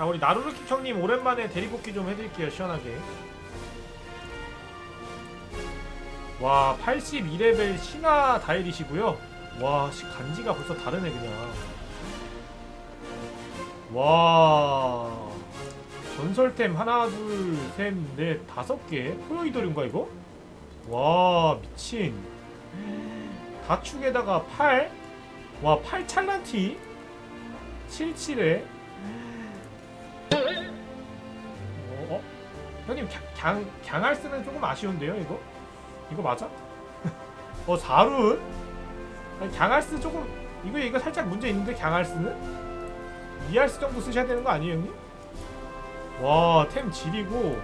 자 우리 나루루키 형님 오랜만에 대리복귀 좀 해드릴게요 시원하게. 와 82레벨 신화 다일이시고요. 와 씨, 간지가 벌써 다르네 그냥. 와 전설템 하나 둘셋넷 다섯 개. 포효이돌인가 이거? 와 미친. 다축에다가 8? 와 8 찰란티. 77에 형님 강, 강, 강할스는 조금 아쉬운데요 이거? 이거 맞아? 어 4룬? 아니, 강할스 조금 이거 이거 살짝 문제 있는데 강할스는? 이할스 정도 쓰셔야 되는 거 아니에요 형님? 와템 지리고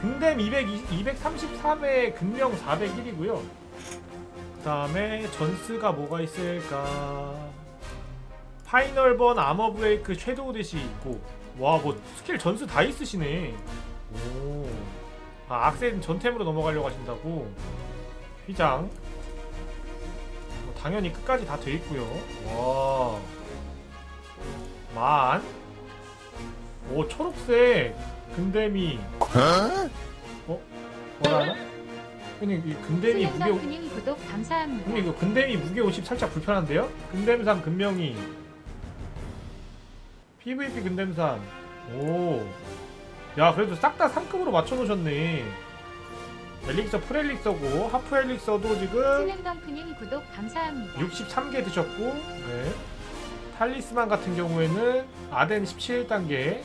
근댐 200, 233에 근명 401이고요 그 다음에 전스가 뭐가 있을까 파이널번 아머 브레이크 섀도우 대시 있고 와 뭐 스킬 전스 다 있으시네 오. 아 악센 전템으로 넘어가려고 하신다고? 휘장. 뭐 당연히 끝까지 다 돼 있고요. 와 만. 오 초록색. 근데미. 어? 뭐라나? 형님 이 근데미 무게 근육 구독 감사합니다. 형님 이거 근데미 무게 50 살짝 불편한데요? 근댐산 근명이. PVP 근댐산. 오 야 그래도 싹 다 3급으로 맞춰놓으셨네 엘릭서 풀엘릭서고 하프 엘릭서도 지금 근육 구독 감사합니다. 63개 드셨고 네. 탈리스만 같은 경우에는 아덴 17단계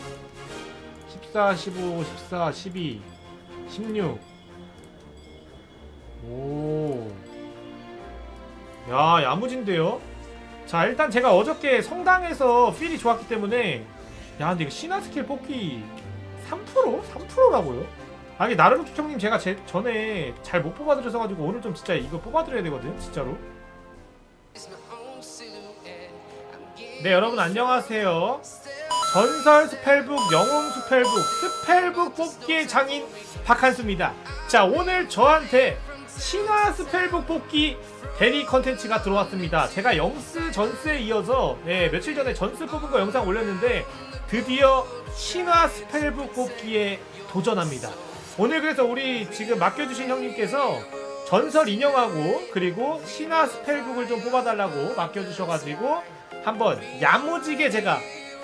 14, 15, 14, 12, 16 오. 야, 야무진데요? 자, 일단 제가 어저께 성당에서 필이 좋았기 때문에 야, 근데 이거 신화 스킬 뽑기 3%? 3%라고요? 아니, 나르루키 형님 제가 제, 전에 잘 못 뽑아드려서 가지고 오늘 좀 진짜 이거 뽑아드려야 되거든, 진짜로. 네 여러분 안녕하세요 전설 스펠북 영웅 스펠북 스펠북 뽑기의 장인 박한수입니다 자 오늘 저한테 신화 스펠북 뽑기 대리 컨텐츠가 들어왔습니다 제가 영스 전스에 이어서 네, 며칠 전에 전스 뽑은 거 영상 올렸는데 드디어 신화 스펠북 뽑기에 도전합니다 오늘 그래서 우리 지금 맡겨주신 형님께서 전설 인형하고 그리고 신화 스펠북을 좀 뽑아달라고 맡겨주셔가지고 한번 야무지게 제가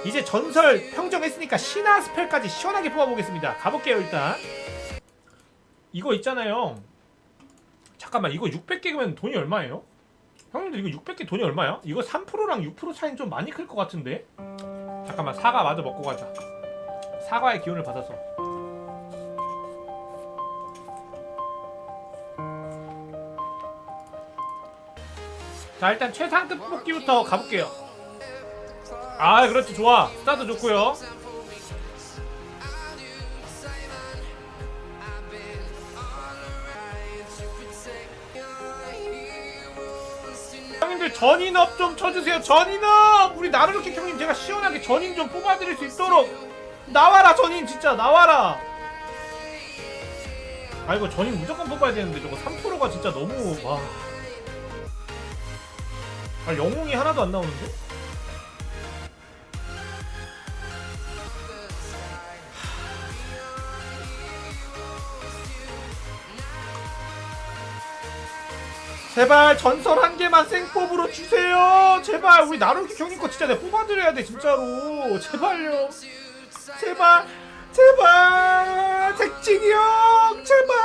이제 전설 평정했으니까 신화 스펠까지 시원하게 뽑아보겠습니다. 가볼게요 일단. 이거 있잖아요. 잠깐만 이거 600개면 돈이 얼마예요? 형님들 이거 600개 돈이 얼마야? 이거 3%랑 6% 차이는 좀 많이 클 것 같은데? 잠깐만 사과 마저 먹고 가자. 사과의 기운을 받아서. 자 일단 최상급 뽑기부터 가볼게요. 아 그렇지 좋아 스타트 좋고요 전인업 좀 쳐주세요 전인업 우리 나르루키 형님 제가 시원하게 전인 좀 뽑아드릴 수 있도록 나와라 전인 진짜 나와라 아 이거 전인 무조건 뽑아야 되는데 저거 3%가 진짜 너무 와. 아 영웅이 하나도 안 나오는데? 제발 전설 한 개만 생뽑으로 주세요. 제발 우리 나루키 형님 거 진짜 내가 뽑아드려야 돼 진짜로. 제발요. 제발 제발 택진이 형 제발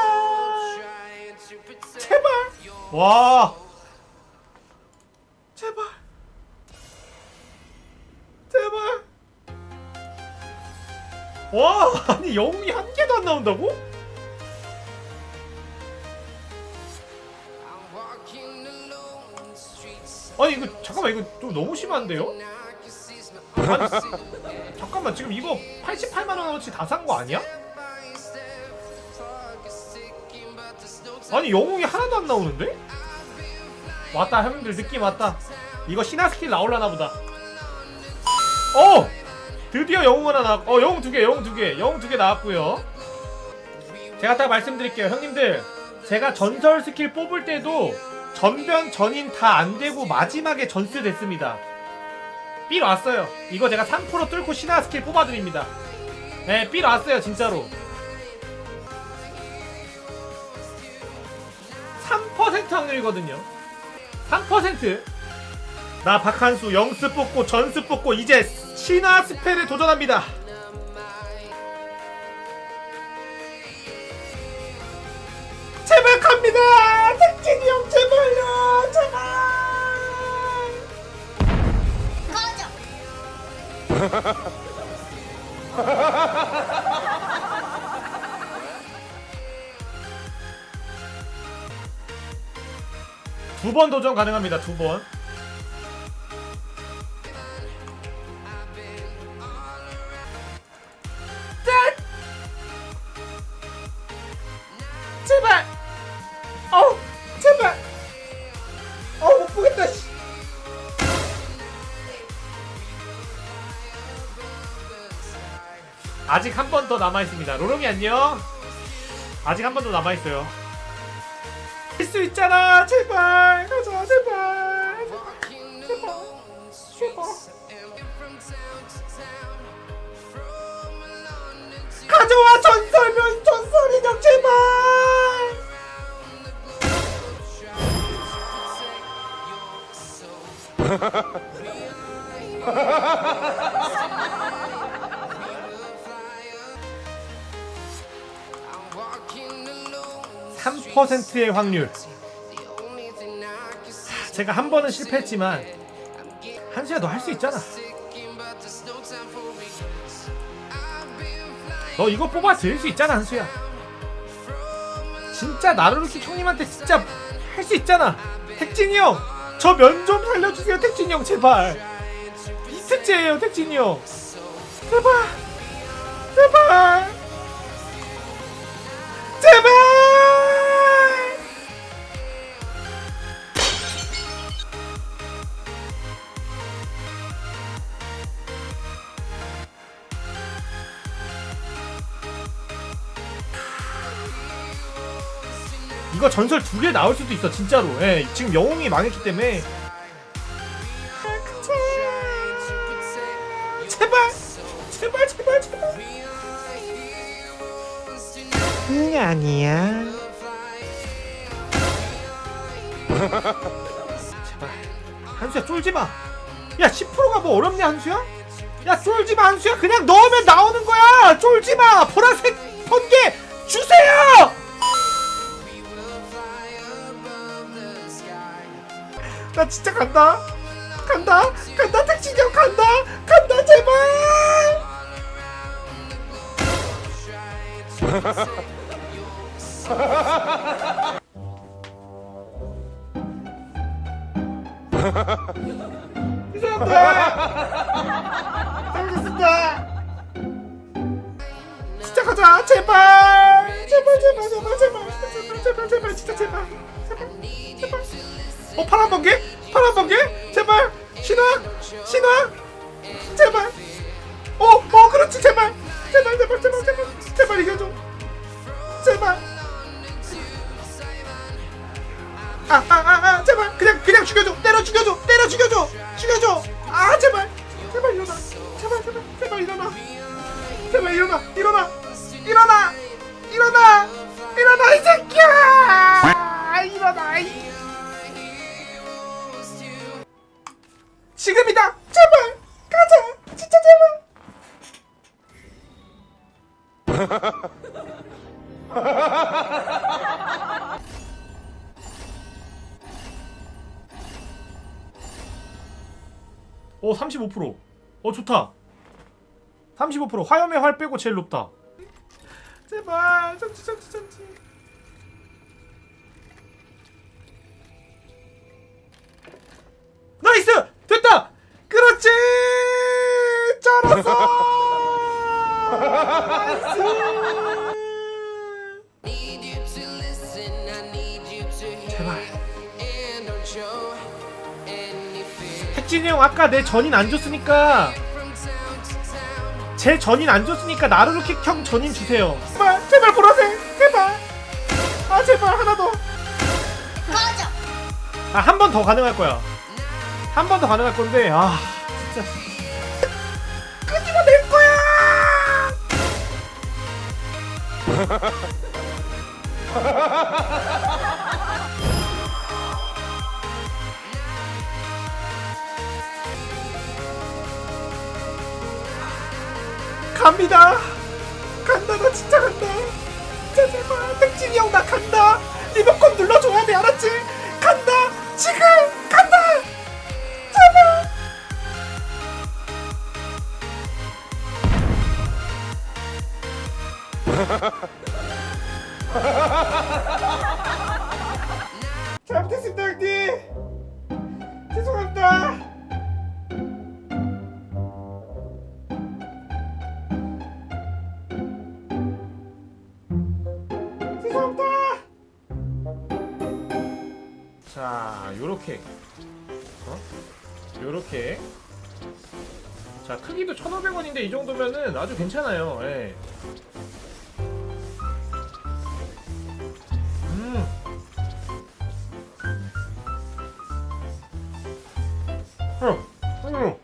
제발 와 제발 제발 와 아니 영웅이 한 개도 안 나온다고? 아니 이거 잠깐만 이거 좀 너무 심한데요? 아니, 잠깐만 지금 이거 88만 원어치 다 산 거 아니야? 아니 영웅이 하나도 안 나오는데? 왔다 형님들 느낌 왔다 이거 신화 스킬 나올라나 보다 어! 드디어 영웅 하나 나왔 어 영웅 두개 영웅 두개 영웅 두 개 나왔고요 제가 딱 말씀드릴게요 형님들 제가 전설 스킬 뽑을 때도 전변 전인 다 안되고 마지막에 전스 됐습니다 삘 왔어요. 이거 제가 3% 뚫고 신화 스킬 뽑아드립니다. 네, 삘 왔어요, 진짜로. 3% 확률이거든요. 3%. 나 박한수 영스 뽑고 전스 뽑고 이제 신화 스펠에 도전합니다. 제발 갑니다. 택진이 형 제발요. 제발. 두번 도전 가능합니다. 두 번. 아직 한 번 더 남아 있습니다. 로롱이 안녕. 아직 한 번 더 남아 있어요. 할 수 있잖아. 제발. 가자. 제발. 제발. 제발. 가져와 전설면 전설 인형 제발. 삼 3%의 확률. 제가 한 번은 실패했지만 한수야 너 할 수 있잖아. 너 이거 뽑아 드릴 수 있잖아 한수야. 진짜 나루루키 형님한테 진짜 할 수 있잖아. 택진이 형, 저 면 좀 살려주세요 택진이 형 제발. 이트째예요 택진이 형. 제발, 제발. 이거 전설 두 개 나올 수도 있어 진짜로. 예, 지금 영웅이 망했기 때문에. 제발, 제발, 제발, 제발. 응 아니야. 제발. 한수야 쫄지 마. 야 10%가 뭐 어렵냐 한수야? 야 쫄지 마 한수야. 그냥 넣으면 나오는 거야. 쫄지 마. 보라색 나 진짜 간다. 간다. 간다. 택시형 간다. 간다. 제발. 알겠습니다. 진짜 가자. 제발. 제발 제발 제발 제발 제발 제발 제발 진짜 제발. 제발. 제발. 어 파란 번개? 파란 번개? 제발. 신화? 신화? 제발. 어어 그렇지. 제발. 제발 제발 제발 제발. 제발 이겨줘. 제발. 아아 아 아 제발. 그냥 그냥 죽여줘. 때려 죽여줘. 때려 죽여줘. 죽여줘. 아 제발. 제발 일어나. 제발 제발 제발 일어나. 제발 일어나. 일어나. 일어나. 일어나 지금이다 제발 가자 진짜 제발 오 35%. 어 좋다. 35% 화염의 활 빼고 제일 높다. 제발 참치 참치 참치. Hear. 제발. 택진이 형 아까 내 전인 안 줬으니까 제 전인 안 줬으니까 나루루키 형 전인 주세요. 제발 제발 보라색 제발. 아 제발 하나 더. 아한 번 더 가능할 거야. 한 번 더 가능할 건데 아 진짜. 끄집어 낼 거야! 갑니다. 간다 나 진짜 간다. 진짜 제발 택진이 형 나 간다. 리모컨 눌러줘야 돼 알았지 요렇게. 어? 요렇게. 자, 크기도 1,500원인데 이 정도면은 아주 괜찮아요. 예. 음. 어, 음.